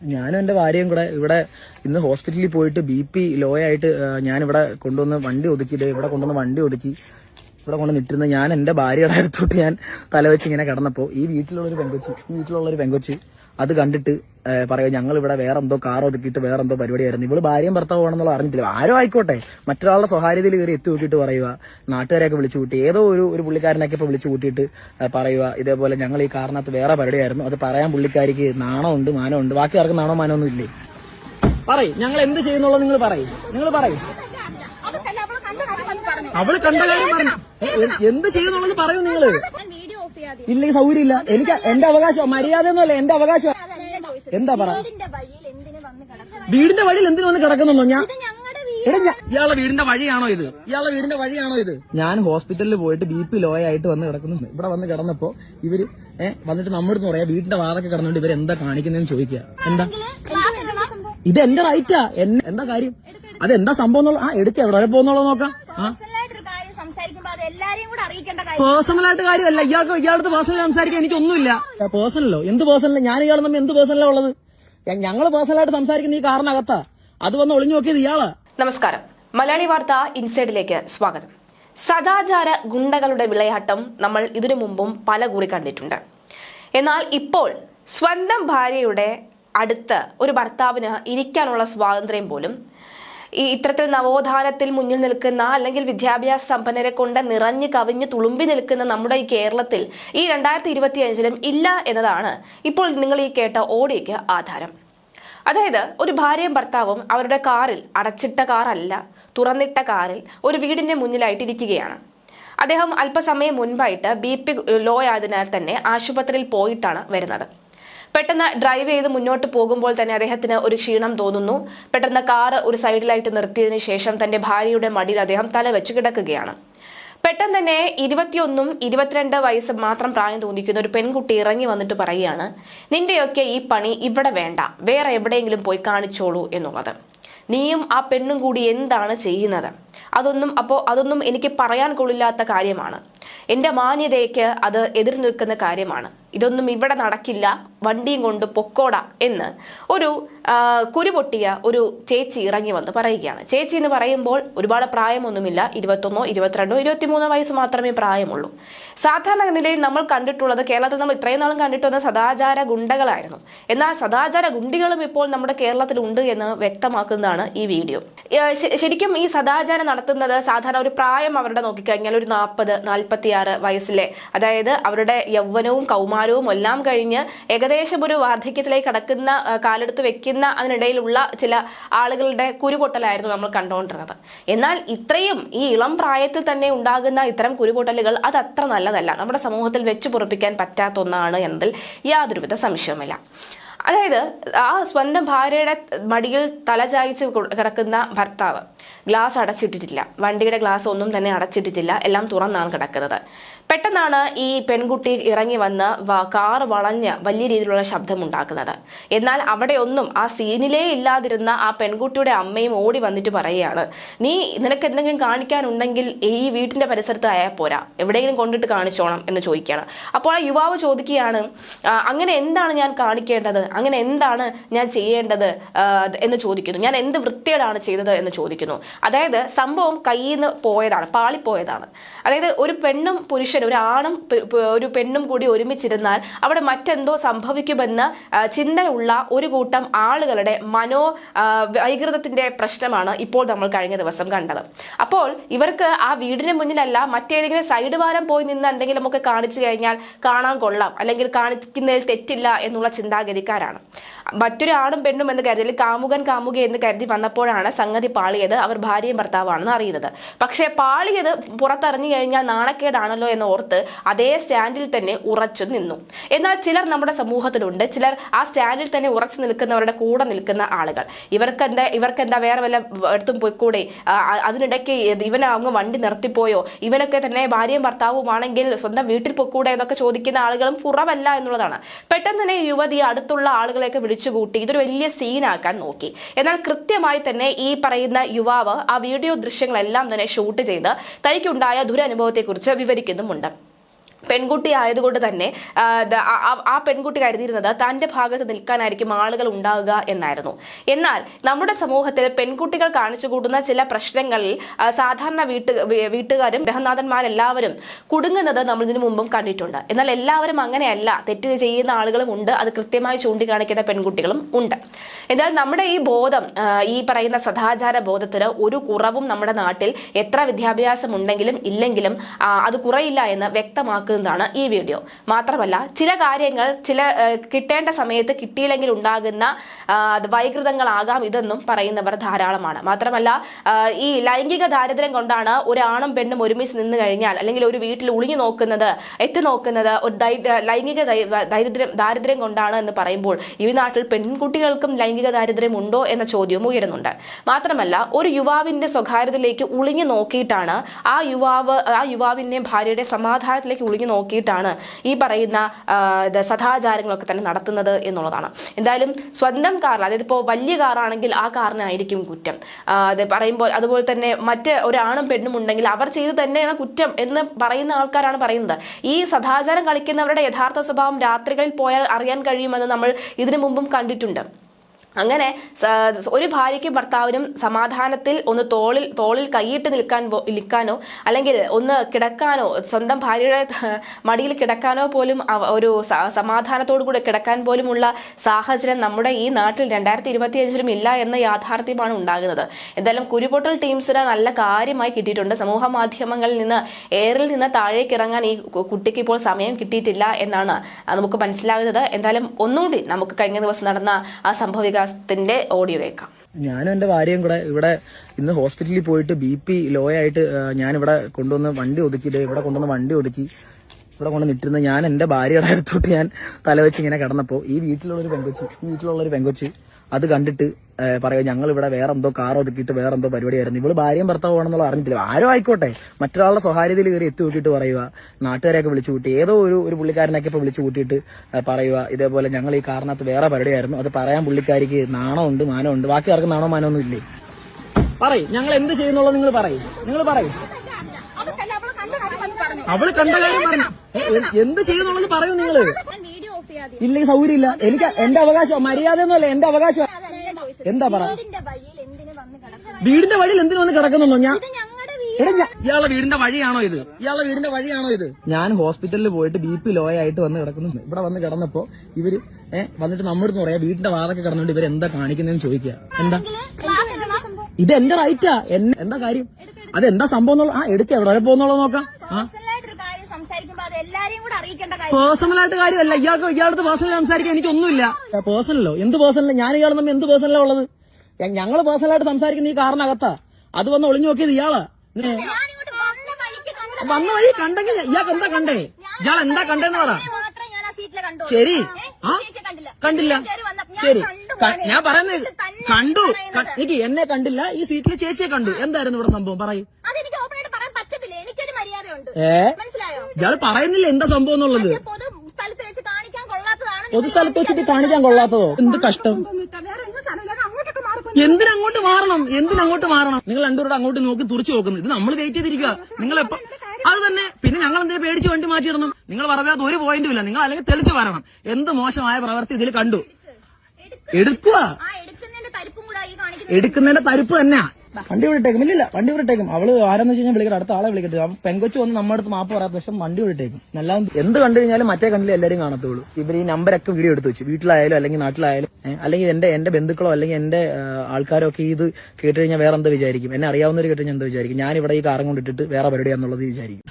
ഞാനും എന്റെ ഭാര്യയും കൂടെ ഇവിടെ ഇന്ന് ഹോസ്പിറ്റലിൽ പോയിട്ട് ബി പി ലോ ആയിട്ട് ഞാൻ ഇവിടെ കൊണ്ടുവന്ന് വണ്ടി ഒതുക്കി ഇവിടെ കൊണ്ടുവന്ന് വണ്ടി ഒതുക്കി ഇവിടെ കൊണ്ട് നിട്ടിരുന്ന ഞാൻ എന്റെ ഭാര്യയുടെ അടുത്തോട്ട് ഞാൻ തലവെച്ച് ഇങ്ങനെ കിടന്നപ്പോ ഈ വീട്ടിലുള്ള ഒരു പെങ്കൊച്ചി ഈ വീട്ടിലുള്ള ഒരു പെങ്കൊച്ച് അത് കണ്ടിട്ട് പറയുക ഞങ്ങൾ ഇവിടെ വേറെ എന്തോ കാർ ഒതുക്കിയിട്ട് വേറെ എന്തോ പരിപാടിയായിരുന്നു. ഇവൾ ഭാര്യയും ഭർത്താവ് ആണെന്നുള്ള അറിഞ്ഞിട്ടില്ല. ആരോ ആയിക്കോട്ടെ. മറ്റൊരാളുടെ സ്വകാര്യതയിൽ കയറി എത്തി നോക്കിയിട്ട് പറയുക. നാട്ടുകാരെയൊക്കെ വിളിച്ചു കൂട്ടി. ഏതോ ഒരു ഒരു പുള്ളിക്കാരനൊക്കെ ഇപ്പൊ വിളിച്ചു കൂട്ടിയിട്ട് പറയുക. ഇതേപോലെ ഞങ്ങൾ ഈ കാറിനകത്ത് വേറെ പരിപാടിയായിരുന്നു. അത് പറയാൻ പുള്ളിക്കാരിക്ക് നാണമുണ്ട് മാനമുണ്ട്. ബാക്കി ആർക്കും നാണോ മാനോ ഒന്നും ഇല്ലേ? പറയും. ഞങ്ങൾ എന്ത് ചെയ്യുന്നുള്ളത് നിങ്ങൾ പറയും. നിങ്ങൾ പറയും. അവൾ കണ്ട കാര്യം പറഞ്ഞു. എന്ത് ചെയ്യുന്നുള്ളത് പറയൂ നിങ്ങൾ ഞാൻ ഈ സൗകര്യം ഇല്ല എനിക്ക് എന്റെ അവകാശം മര്യാദ ഒന്നുമല്ല എന്റെ അവകാശം. എന്താ പറ? വീടിന്റെ വഴിയിൽ എന്തിനു വന്ന് കിടക്കുന്നത് വീടിന്റെ വഴിയിൽ എന്തിനു വന്ന് കിടക്കുന്നോ ഞാൻ? ഇത് ഞങ്ങളുടെ വീട്. എടാ ഞാ- വീടിന്റെ വഴിയാണോ ഇത്? ഇയാളെ വീടിന്റെ വഴിയാണോ ഇത്? ഞാൻ ഹോസ്പിറ്റലിൽ പോയിട്ട് ബി പി ലോ ആയിട്ട് വന്ന് കിടക്കുന്നു ഇവിടെ വന്ന് കിടന്നപ്പോ ഇവർ ഏഹ് വന്നിട്ട് നമ്മുടെ പറയാ വീടിന്റെ വാതൊക്കെ കിടന്നുകൊണ്ട് ഇവർ എന്താ കാണിക്കുന്നതെന്ന് ചോദിക്കുക എന്താ? ഇത് എന്റെ റൈറ്റാ? എന്നെ എന്താ കാര്യം? അതെന്താ സംഭവം എന്നുള്ള ആ എടുക്ക എവിടെ വരെ പോകുന്നുള്ളത് നോക്കാം. ആ അത് കൂടെ അറിയിക്കേണ്ട കാര്യം. പേഴ്സണൽ ആയിട്ട് കാര്യമല്ല. ഇയാൾക്ക് ഇയാളുടെ പേഴ്സണൽ സംസാരിക്കാൻ എനിക്കൊന്നുമില്ല. പേഴ്സണലോ എന്ത് പേഴ്സണലോ ഞാൻ ഇയാൾ തമ്മിൽ എന്ത് പേഴ്സണലാ ഉള്ളത്? ഞങ്ങൾ പേഴ്സണലായിട്ട് സംസാരിക്കുന്ന ഈ കാറിനകത്താ. അത് വന്ന് ഒളിഞ്ഞു നോക്കിയത് ഇയാളാ. നമസ്കാരം. മലയാളി വാർത്ത ഇൻസൈഡിലേക്ക് സ്വാഗതം. സദാചാര ഗുണ്ടകളുടെ വിളയാട്ടം നമ്മൾ ഇതിനു മുമ്പും പല കുറി കണ്ടിട്ടുണ്ട്. എന്നാൽ ഇപ്പോൾ സ്വന്തം ഭാര്യയുടെ അടുത്ത് ഒരു ഭർത്താവിന് ഇരിക്കാനുള്ള സ്വാതന്ത്ര്യം പോലും ഈ ഇത്തരത്തിൽ നവോത്ഥാനത്തിൽ മുന്നിൽ നിൽക്കുന്ന അല്ലെങ്കിൽ വിദ്യാഭ്യാസ സമ്പന്നരെ കൊണ്ട് നിറഞ്ഞു കവിഞ്ഞു തുളുമ്പി നിൽക്കുന്ന നമ്മുടെ ഈ കേരളത്തിൽ ഈ രണ്ടായിരത്തി ഇരുപത്തിയഞ്ചിലും ഇല്ല എന്നതാണ് ഇപ്പോൾ നിങ്ങൾ ഈ കേട്ട ഓഡിയോയ്ക്ക് ആധാരം. അതായത് ഒരു ഭാര്യയും ഭർത്താവും അവരുടെ കാറിൽ അടച്ചിട്ട കാറല്ല തുറന്നിട്ട കാറിൽ ഒരു വീടിന്റെ മുന്നിലായിട്ട് ഇരിക്കുകയാണ് അദ്ദേഹം അല്പസമയം മുൻപായിട്ട് ബി പി ലോ ആയതിനാൽ തന്നെ ആശുപത്രിയിൽ പോയിട്ടാണ് വരുന്നത്. പെട്ടെന്ന് ഡ്രൈവ് ചെയ്ത് മുന്നോട്ട് പോകുമ്പോൾ തന്നെ അദ്ദേഹത്തിന് ഒരു ക്ഷീണം തോന്നുന്നു. പെട്ടെന്ന് കാറ് ഒരു സൈഡിലായിട്ട് നിർത്തിയതിനു ശേഷം തന്റെ ഭാര്യയുടെ മടിയിൽ അദ്ദേഹം തല വെച്ച് കിടക്കുകയാണ്. പെട്ടെന്ന് തന്നെ ഇരുപത്തിയൊന്നും ഇരുപത്തിരണ്ട് വയസ്സ് മാത്രം പ്രായം തോന്നിക്കുന്ന ഒരു പെൺകുട്ടി ഇറങ്ങി വന്നിട്ട് പറയുകയാണ് നിന്റെയൊക്കെ ഈ പണി ഇവിടെ വേണ്ട. വേറെ എവിടെയെങ്കിലും പോയി കാണിച്ചോളൂ എന്നുള്ളത്. നീയും ആ പെണ്ണും കൂടി എന്താണ് ചെയ്യുന്നത്? അതൊന്നും അപ്പോൾ അതൊന്നും എനിക്ക് പറയാൻ കൊള്ളില്ലാത്ത കാര്യമാണ്. എന്റെ മാന്യതയ്ക്ക് അത് എതിർ നിൽക്കുന്ന കാര്യമാണ്. ഇതൊന്നും ഇവിടെ നടക്കില്ല വണ്ടിയും കൊണ്ട് പൊക്കോട എന്ന് ഒരു കുരുപൊട്ടിയ ഒരു ചേച്ചി ഇറങ്ങി വന്ന് പറയുകയാണ്. ചേച്ചി എന്ന് പറയുമ്പോൾ ഒരുപാട് പ്രായമൊന്നുമില്ല ഇരുപത്തൊന്നോ ഇരുപത്തിരണ്ടോ ഇരുപത്തിമൂന്നോ വയസ്സ് മാത്രമേ പ്രായമുള്ളൂ. സാധാരണ നിലയിൽ നമ്മൾ കണ്ടിട്ടുള്ളത് കേരളത്തിൽ നമ്മൾ ഇത്രയും നാളും കണ്ടിട്ട് വന്ന സദാചാര ഗുണ്ടകളായിരുന്നു. എന്നാൽ സദാചാര ഗുണ്ടികളും ഇപ്പോൾ നമ്മുടെ കേരളത്തിലുണ്ട് എന്ന് വ്യക്തമാക്കുന്നതാണ് ഈ വീഡിയോ. ശരിക്കും ഈ സദാചാരം നടത്തുന്നത് സാധാരണ ഒരു പ്രായം അവരുടെ നോക്കിക്കഴിഞ്ഞാൽ ഒരു നാൽപ്പത് നാൽപ്പത്തിയാറ് വയസ്സിലെ അതായത് അവരുടെ യൗവനവും കൗമാരവും എല്ലാം കഴിഞ്ഞ് ഏകദേശം ഒരു വാർദ്ധക്യത്തിലേക്ക് കടക്കുന്ന കാലെടുത്ത് വെക്കുന്ന അതിനിടയിലുള്ള ചില ആളുകളുടെ കുരുപൊട്ടലായിരുന്നു നമ്മൾ കണ്ടുകൊണ്ടിരുന്നത് എന്നാൽ ഇത്രയും ഈ ഇളം പ്രായത്തിൽ തന്നെ ഉണ്ടാകുന്ന ഇത്തരം കുരുപൊട്ടലുകൾ അത് അത്ര നല്ലതല്ല. നമ്മുടെ സമൂഹത്തിൽ വെച്ചു പൊറപ്പിക്കാൻ പറ്റാത്ത ഒന്നാണ് എന്നതിൽ യാതൊരുവിധ സംശയവുമില്ല. അതായത് ആ സ്വന്തം ഭാര്യയുടെ മടിയിൽ തലചായിച്ച് കിടക്കുന്ന ഭർത്താവ് ഗ്ലാസ് അടച്ചിട്ടിട്ടില്ല. വണ്ടിയുടെ ഗ്ലാസ് ഒന്നും തന്നെ അടച്ചിട്ടിട്ടില്ല. എല്ലാം തുറന്നാണ് കിടക്കുന്നത്. പെട്ടെന്നാണ് ഈ പെൺകുട്ടി ഇറങ്ങി വന്ന് കാർ വളഞ്ഞ് വലിയ രീതിയിലുള്ള ശബ്ദമുണ്ടാക്കുന്നത്. എന്നാൽ അവിടെ ഒന്നും ആ സീനിലേ ഇല്ലാതിരുന്ന ആ പെൺകുട്ടിയുടെ അമ്മയും ഓടി വന്നിട്ട് പറയുകയാണ് നീ നിനക്ക് എന്തെങ്കിലും കാണിക്കാനുണ്ടെങ്കിൽ ഈ വീട്ടിന്റെ പരിസരത്ത് ആയാൽ പോരാ എവിടെയെങ്കിലും കൊണ്ടിട്ട് കാണിച്ചോണം എന്ന് ചോദിക്കുകയാണ്. അപ്പോൾ ആ യുവാവ് ചോദിക്കുകയാണ് അങ്ങനെ എന്താണ് ഞാൻ കാണിക്കേണ്ടത്? അങ്ങനെ എന്താണ് ഞാൻ ചെയ്യേണ്ടത്? എന്ന് ചോദിക്കുന്നു. ഞാൻ എന്ത് വൃത്തികേടാണ് ചെയ്തത്? എന്ന് ചോദിക്കുന്നു. അതായത് സംഭവം കയ്യിൽ നിന്ന് പോയതാണ് പാളിപ്പോയതാണ്. അതായത് ഒരു പെണ്ണും പുരുഷനും ഒരു ആണും പെ- പെ- ഒരു പെണ്ണും കൂടി ഒരുമിച്ചിരുന്നാൽ അവിടെ മറ്റെന്തോ സംഭവിക്കുമെന്ന് ചിന്തയുള്ള ഒരു കൂട്ടം ആളുകളുടെ മനോ വൈകൃതത്തിന്റെ പ്രശ്നമാണ് ഇപ്പോൾ നമ്മൾ കഴിഞ്ഞ ദിവസം കണ്ടത്. അപ്പോൾ ഇവർക്ക് ആ വീടിന് മുന്നിലല്ല മറ്റേതെങ്കിലും സൈഡ് വാരം പോയി നിന്ന് എന്തെങ്കിലും ഒക്കെ കാണിച്ചു കഴിഞ്ഞാൽ കാണാൻ കൊള്ളാം. അല്ലെങ്കിൽ കാണിക്കുന്നതിൽ തെറ്റില്ല എന്നുള്ള ചിന്താഗതിക്കാരാണ്. മറ്റൊരു ആണും പെണ്ണും എന്ന് കരുതി കാമുകൻ കാമുക എന്ന് കരുതി വന്നപ്പോഴാണ് സംഗതി പാളിയത് അവർ ഭാര്യയും ഭർത്താവാണെന്ന് അറിയുന്നത്. പക്ഷേ പാളിയത് പുറത്തിറങ്ങി കഴിഞ്ഞാൽ നാണക്കേടാണല്ലോ എന്ന് ഓർത്ത് അതേ സ്റ്റാൻഡിൽ തന്നെ ഉറച്ചു നിന്നു. എന്നാൽ ചിലർ നമ്മുടെ സമൂഹത്തിലുണ്ട്. ചിലർ ആ സ്റ്റാൻഡിൽ തന്നെ ഉറച്ചു നിൽക്കുന്നവരുടെ കൂടെ നിൽക്കുന്ന ആളുകൾ. ഇവർക്ക് എന്താ ഇവർക്ക് എന്താ വേറെ വല്ല എടുത്തും പോയിക്കൂടെ? അതിനിടയ്ക്ക് ഇവനെ അങ്ങ് വണ്ടി നിർത്തിപ്പോയോ? ഇവനൊക്കെ തന്നെ ഭാര്യയും ഭർത്താവുമാണെങ്കിൽ സ്വന്തം വീട്ടിൽ പൊക്കൂടെ എന്നൊക്കെ ചോദിക്കുന്ന ആളുകളും കുറവല്ല എന്നുള്ളതാണ്. പെട്ടെന്ന് തന്നെ യുവതി അടുത്തുള്ള ആളുകളെയൊക്കെ വിളിച്ചുകൂട്ടി ഇതൊരു വലിയ സീനാക്കാൻ നോക്കി. എന്നാൽ കൃത്യമായി തന്നെ ഈ പറയുന്ന യുവാവ് ആ വീഡിയോ ദൃശ്യങ്ങളെല്ലാം തന്നെ ഷൂട്ട് ചെയ്ത് തനിക്കുണ്ടായ ദുരനുഭവത്തെക്കുറിച്ച് വിവരിക്കുന്നുമുണ്ട്. ఉండదు പെൺകുട്ടി ആയതുകൊണ്ട് തന്നെ ആ, പെൺകുട്ടി കരുതിയിരുന്നത് തന്റെ ഭാഗത്ത് നിൽക്കാനായിരിക്കും ആളുകൾ ഉണ്ടാവുക എന്നായിരുന്നു. എന്നാൽ നമ്മുടെ സമൂഹത്തിൽ പെൺകുട്ടികൾ കാണിച്ചു കൂട്ടുന്ന ചില പ്രശ്നങ്ങളിൽ സാധാരണ വീട്ട് വീട്ടുകാരും ഗ്രഹനാഥന്മാരെല്ലാവരും കുടുങ്ങുന്നത് നമ്മൾ ഇതിനു മുമ്പും കണ്ടിട്ടുണ്ട്. എന്നാൽ എല്ലാവരും അങ്ങനെയല്ല. തെറ്റ് ചെയ്യുന്ന ആളുകളും ഉണ്ട്. അത് കൃത്യമായി ചൂണ്ടിക്കാണിക്കുന്ന പെൺകുട്ടികളും ഉണ്ട്. എന്നാൽ നമ്മുടെ ഈ ബോധം ഈ പറയുന്ന സദാചാര ബോധത്തിന് ഒരു കുറവും നമ്മുടെ നാട്ടിൽ എത്ര വിദ്യാഭ്യാസം ഉണ്ടെങ്കിലും ഇല്ലെങ്കിലും അത് കുറയില്ല എന്ന് വ്യക്തമാക്കുന്നതാണ് ഈ വീഡിയോ. മാത്രമല്ല ചില കാര്യങ്ങൾ ചില കിട്ടേണ്ട സമയത്ത് കിട്ടിയില്ലെങ്കിൽ ഉണ്ടാകുന്ന വൈകൃതങ്ങളാകാം ഇതെന്നും പറയുന്നവർ ധാരാളമാണ്. മാത്രമല്ല ഈ ലൈംഗിക ദാരിദ്ര്യം കൊണ്ടാണ് ഒരാണും പെണ്ണും ഒരുമിച്ച് നിന്ന് കഴിഞ്ഞാൽ അല്ലെങ്കിൽ ഒരു വീട്ടിൽ ഒളിഞ്ഞു നോക്കുന്നത് എത്തി നോക്കുന്നത് ഒരു ലൈംഗിക ദാരിദ്ര്യം ദാരിദ്ര്യം കൊണ്ടാണ് എന്ന് പറയുമ്പോൾ ഈ നാട്ടിൽ പെൺകുട്ടികൾക്കും ലൈംഗിക ദാരിദ്ര്യം ഉണ്ടോ എന്ന ചോദ്യം ഉയരുന്നുണ്ട്. മാത്രമല്ല ഒരു യുവാവിന്റെ സ്വകാര്യതയിലേക്ക് ഉളിഞ്ഞു നോക്കിയിട്ടാണ് ആ യുവാവ് ആ യുവാവിന്റെയും ഭാര്യയുടെ സമാധാനത്തിലേക്ക് ഉളിഞ്ഞു നോക്കിയിട്ടാണ് ഈ പറയുന്ന സദാചാരങ്ങളൊക്കെ തന്നെ നടത്തുന്നത് എന്നുള്ളതാണ്. എന്തായാലും സ്വന്തം കാറിൽ അതായത് ഇപ്പോൾ വലിയ കാറാണെങ്കിൽ ആ കാറിനായിരിക്കും കുറ്റം. അത് പറയുമ്പോൾ അതുപോലെ തന്നെ മറ്റ് ഒരാണും പെണ്ണും ഉണ്ടെങ്കിൽ അവർ ചെയ്ത് തന്നെയാണ് കുറ്റം എന്ന് പറയുന്ന ആൾക്കാരാണ് പറയുന്നത്. ഈ സദാചാരം കളിക്കുന്നവരുടെ യഥാർത്ഥ സ്വഭാവം രാത്രികളിൽ പോയാൽ അറിയാൻ കഴിയുമെന്ന് നമ്മൾ ഇതിനു മുമ്പും കണ്ടിട്ടുണ്ട്. അങ്ങനെ ഒരു ഭാര്യയ്ക്കും ഭർത്താവിനും സമാധാനത്തിൽ ഒന്ന് തോളിൽ തോളിൽ കൈയിട്ട് നിൽക്കാൻ നിൽക്കാനോ അല്ലെങ്കിൽ ഒന്ന് കിടക്കാനോ സ്വന്തം ഭാര്യയുടെ മടിയിൽ കിടക്കാനോ പോലും ഒരു സമാധാനത്തോടു കൂടെ കിടക്കാൻ പോലുമുള്ള സാഹചര്യം നമ്മുടെ ഈ നാട്ടിൽ രണ്ടായിരത്തി ഇരുപത്തി അഞ്ചിലും ഇല്ല എന്ന യാഥാർത്ഥ്യമാണ് ഉണ്ടാകുന്നത്. എന്തായാലും കുരുപൊട്ടൽ ടീംസിന് നല്ല കാര്യമായി കിട്ടിയിട്ടുണ്ട്. സമൂഹ മാധ്യമങ്ങളിൽ നിന്ന് എയറിൽ നിന്ന് താഴേക്ക് ഇറങ്ങാൻ ഈ കുട്ടിക്ക് ഇപ്പോൾ സമയം കിട്ടിയിട്ടില്ല എന്നാണ് നമുക്ക് മനസ്സിലാകുന്നത്. എന്തായാലും ഒന്നുകൂടി നമുക്ക് കഴിഞ്ഞ ദിവസം നടന്ന ആ സംഭവവികാസത്തിന്റെ ഓഡിയോ കേൾക്കാം. ഞാനും എന്റെ ഭാര്യയും കൂടെ ഇവിടെ ഇന്ന് ഹോസ്പിറ്റലിൽ പോയിട്ട് ബി പി ലോ ആയിട്ട് ഞാൻ ഇവിടെ കൊണ്ടുവന്ന് വണ്ടി ഒതുക്കി ഇവിടെ കൊണ്ടുവന്ന് വണ്ടി ഒതുക്കി ഇവിടെ കൊണ്ട് നിട്ടിരുന്ന ഞാൻ എന്റെ ഭാര്യയുടെ അടുത്തോട്ട് ഞാൻ തലവെച്ച് ഇങ്ങനെ കിടന്നപ്പോ ഈ വീട്ടിലുള്ള ഒരു പെങ്കൊച്ചി ഈ വീട്ടിലുള്ള ഒരു പെങ്കൊച്ച് അത് കണ്ടിട്ട് പറയുക ഞങ്ങൾ ഇവിടെ വേറെ എന്തോ കാർ ഒതുക്കിയിട്ട് വേറെ എന്തോ പരിപാടിയായിരുന്നു. ഇവൾ ഭാര്യയും ഭർത്താവ് ഭർത്താവാണെന്നുള്ള അറിഞ്ഞിട്ടില്ല. ആരോ ആയിക്കോട്ടെ. മറ്റൊരാളുടെ സ്വകാര്യതയിൽ കയറി എത്തി നോക്കിയിട്ട് പറയുക. നാട്ടുകാരെയൊക്കെ വിളിച്ചു കൂട്ടി. ഏതോ ഒരു ഒരു പുള്ളിക്കാരനൊക്കെ ഇപ്പൊ വിളിച്ചു കൂട്ടിയിട്ട് പറയുക. ഇതേപോലെ ഞങ്ങൾ ഈ കാറിനകത്ത് വേറെ പരിപാടിയായിരുന്നു. അത് പറയാൻ പുള്ളിക്കാരിക്ക് നാണമുണ്ട് മാനമുണ്ട് ബാക്കി ആർക്കും നാണോ മാനോ ഒന്നും ഇല്ലേ? പറയും. ഞങ്ങൾ എന്ത് ചെയ്യുന്നുള്ളത് നിങ്ങൾ പറയും. നിങ്ങൾ പറയും. അവൾ കണ്ട കാര്യം പറഞ്ഞു. എന്ത് ചെയ്യുന്നുള്ളത് പറയൂ നിങ്ങൾ ഞാൻ വീഡിയോ ഓഫ് ചെയ്യാതെ ഇല്ല ഈ സൗകര്യം ഇല്ല എനിക്ക് എന്റെ അവകാശം. മര്യാദ എന്നല്ല എന്റെ അവകാശം എന്താ പറ? വീടിന്റെ വഴിയിൽ എന്തിനു വന്ന് കിടക്കുന്നുണ്ടോ വീടിന്റെ വഴിയിൽ എന്തിനു വന്ന് കിടക്കുന്നു ഞാൻ? ഇത് ഞങ്ങളുടെ വീട്. എടാ ഞാ- ഇയാളുടെ വീടിന്റെ വഴിയാണോ ഇത്? ഇയാളുടെ വീടിന്റെ വഴിയാണോ ഇത്? ഞാൻ ഹോസ്പിറ്റലിൽ പോയിട്ട് ബി പി ലോ ആയിട്ട് വന്ന് കിടക്കുന്നു ഇവിടെ വന്ന് കിടന്നപ്പോ ഇവർ ഏഹ് വന്നിട്ട് നമ്മുടെ അടുത്ത് പറയാ വീടിന്റെ വാതൊക്കെ കിടന്നുകൊണ്ട് ഇവർ എന്താ കാണിക്കുന്നതെന്ന് ചോദിക്കുക എന്താ? ഇത് എന്റെ റൈറ്റാ? എന്നെ എന്താ കാര്യം? അതെന്താ സംഭവം എന്നുള്ള ആ എടുക്കുക എവിടെ വരെ പോകുന്നുള്ളത് നോക്കാം. ആ സംസാരിക്കുമ്പോ അത് എല്ലാരെയും കൂടെ അറിയിക്കേണ്ട കാര്യം. പേഴ്സണൽ ആയിട്ട് കാര്യമല്ല. ഇയാൾക്ക് ഇയാളുടെ പേഴ്സണൽ സംസാരിക്കാൻ എനിക്കൊന്നുമില്ല. പേഴ്സണലോ? എന്ത് പേഴ്സണലോ? ഞാൻ ഇയാൾ തമ്മിൽ എന്ത് പേഴ്സണലാ ഉള്ളത്? ഞങ്ങൾ പേഴ്സണലായിട്ട് സംസാരിക്കുന്ന ഈ കാറിനകത്താ. അത് വന്ന് ഒളിഞ്ഞു നോക്കിയത് ഇയാളാ. ഞാനിങ്ങോട്ട് വന്ന വഴിക്ക് വന്ന വഴി കണ്ടെങ്കിൽ ഇയാൾക്ക് എന്താ കണ്ടേ? ഇയാൾ എന്താ കണ്ടെന്ന് പറ. മാത്രമേ ഞാൻ ആ സീറ്റിൽ കണ്ടു. ശരി. ആ? ചേച്ചി കണ്ടില്ല. കണ്ടില്ല. ഞാൻ കയറി വന്നപ്പോ ഞാൻ ശരി. കണ്ടു ക- മോനെ. ഞാൻ പറയുന്നത് തന്നെ കണ്ടു. ക- എനിക്ക് എന്നെ കണ്ടില്ല. ഈ സീറ്റിൽ ചേച്ചിയെ കണ്ടു. എന്തായിരുന്നു ഇവിടെ സംഭവം? പറയൂ. അതെനിക്ക് പറയാൻ പറ്റത്തില്ല. എനിക്കൊരു മര്യാദയുണ്ട്. ഏ? ഇയാൾ പറയുന്നില്ല എന്താ സംഭവം എന്നുള്ളത്. പക്ഷെ പൊതു സ്ഥലത്ത് വെച്ച് കാണിക്കാൻ കൊള്ളാത്തതാണ് പൊതുസ്ഥലത്ത് വെച്ചിട്ട് കാണിക്കാൻ കൊള്ളാത്തതോ? എന്ത് കഷ്ടം? വേറെ എങ്ങും സ്ഥലമില്ല. അങ്ങോട്ടൊക്കെ മാറി എന്തിനങ്ങോട്ട് മാറണം? എന്തിനങ്ങോട്ട് മാറണം? നിങ്ങൾ രണ്ടുപേരും അങ്ങോട്ട് നോക്കി തുറച്ചു നോക്കുന്നു. ഇത് നമ്മൾ വെയിറ്റ് ചെയ്തിരിക്കുക നിങ്ങൾ എപ്പോ അത് തന്നെ. പിന്നെ ഞങ്ങൾ എന്തിനാ പേടിച്ച് വണ്ടി മാറ്റിയിടണം നിങ്ങൾ പറയാത്ത ഒരു പോയിന്റും ഇല്ല. നിങ്ങൾ അല്ലെങ്കിൽ തെളിച്ചു വരണം. എന്ത് മോശമായ പ്രവൃത്തി ഇതിൽ കണ്ടു? എടുക്കുക ആ എടുക്കുന്നതിന്റെ തരിപ്പും കൂടെ ഈ കാണിക്കുന്നത്. എടുക്കുന്നതിന്റെ തരിപ്പ് തന്നെയാ. വണ്ടി വിട്ടേക്കും ഇല്ല വണ്ടി വിട്ടേക്കും അവൾ ആരെന്ന് വെച്ച് കഴിഞ്ഞാൽ വിളിക്കട്ടെ അടുത്ത ആളെ വിളിക്കട്ടെ. പെങ്കൊച്ച് വന്ന് നമ്മുടെ അടുത്ത് മാപ്പ് പറയാത്ത പക്ഷെ വണ്ടി വിട്ടേക്കും നല്ല എന്ത് കണ്ടു കഴിഞ്ഞാലും മറ്റേ കണ്ടില്ല എല്ലാരും കാണത്തുള്ളൂ. ഇവർ ഈ നമ്പരൊക്കെ വീഡിയോ എടുത്ത് വെച്ചു. വീട്ടിലായാലും അല്ലെങ്കിൽ നാട്ടിലായാലും അല്ലെങ്കിൽ എന്റെ എന്റെ ബന്ധുക്കളോ അല്ലെങ്കിൽ എന്റെ ആൾക്കാരോ ഒക്കെ ഇത് കേട്ട് കഴിഞ്ഞാൽ വേറെ എന്താ വിചാരിക്കും? എന്നെ അറിയാവുന്നവർ കേട്ട് കഴിഞ്ഞാൽ എന്ത് വിചാരിക്കും? ഞാൻ ഇവിടെ ഈ കാറും കൊണ്ടിട്ടിട്ട് വേറെ പരിപാടിയാന്നുള്ളത് വിചാരിക്കും.